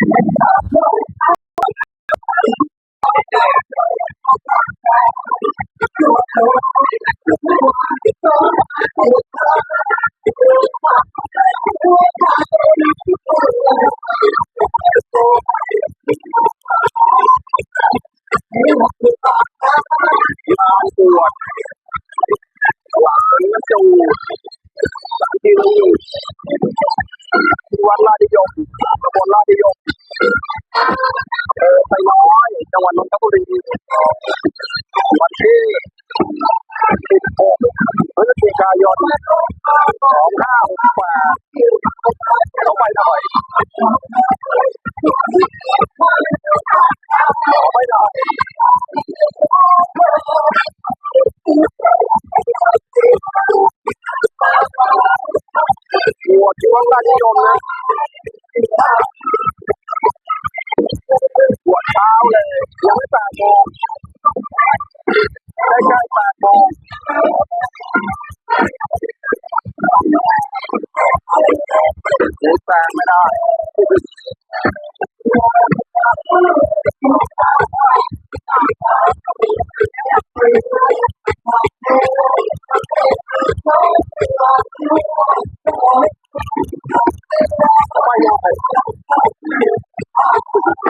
One lot of your วันที่16พฤศจิกายน2568เขาไปหน่อยขอไม่หน่อยปวดที่วัดลาดิยมนะ Oh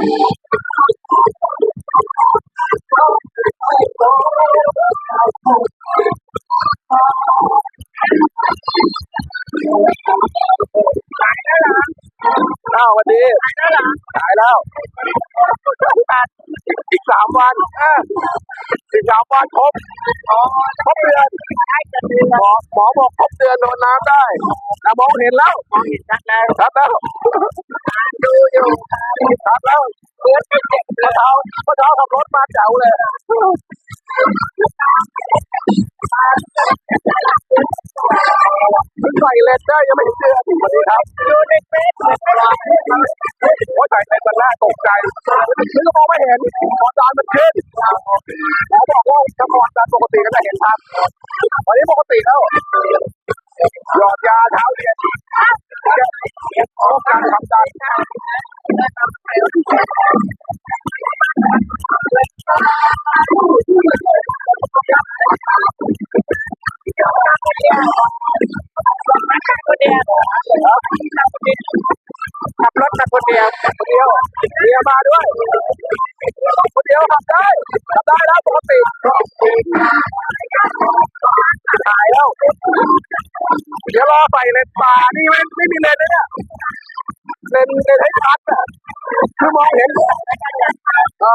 you. วันนี้ขายแล้วอีกสามวันอออีกสามวันครบครบเดือนหมอหมอบอกครบเดือนโดนน้ำได้แต่มองเห็นแล้วมองเห็นชัดแล้วชัดแล้วดูอยู่ชัดแล้วเพื่อนเมื่อเช้าเมื่อเช้าขับรถมาแจ๋วเลย ใส่เลนได้ยังไม่ถึงเดือนสวัสดีครับดูในเฟซว่าใส่เลนมันน่าตกใจคือมองไม่เห็นพอจานมันขึ้นหมอบอกว่าถ้าพอจานปกติก็จะเห็นครับวันนี้ปกติแล้ว คนเดียวขับรถมาคนเดียวคนเดียวเมียมาด้วยคนเดียวขับได้ขับได้แล้วปกติหายแล้วเดี๋ยวรอใส่เลนส์ตานี่ไม่ไม่มีเลนเลยเนี่ยเลนเลนให้ชัดอะคือมองเห็นอ่า